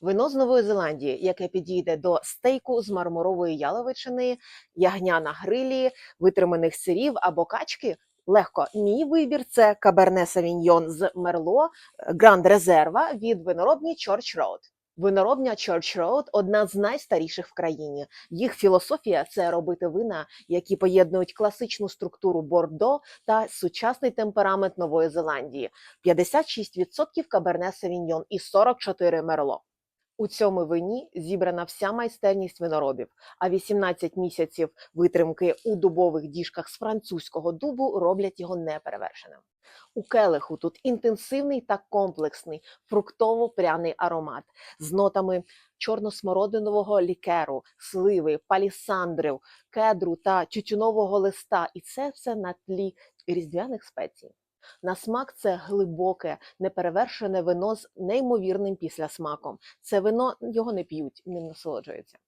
Вино з Нової Зеландії, яке підійде до стейку з мармурової яловичини, ягня на грилі, витриманих сирів або качки. Легко, мій вибір це Каберне Савіньйон з Мерло Гранд Резерва від виноробні Church Road. Виноробня Church Road – одна з найстаріших в країні. Їх філософія це робити вина, які поєднують класичну структуру Бордо та сучасний темперамент Нової Зеландії. 56% Каберне Савіньйон і 44 Мерло. У цьому вині зібрана вся майстерність виноробів, а 18 місяців витримки у дубових діжках з французького дубу роблять його неперевершеним. У келиху тут інтенсивний та комплексний фруктово-пряний аромат з нотами чорносмородинового лікеру, сливи, палісандрів, кедру та тютюнового листа, і це все на тлі різдвяних спецій. На смак це глибоке, неперевершене вино з неймовірним післясмаком. Це вино його не п'ють, ним насолоджуються.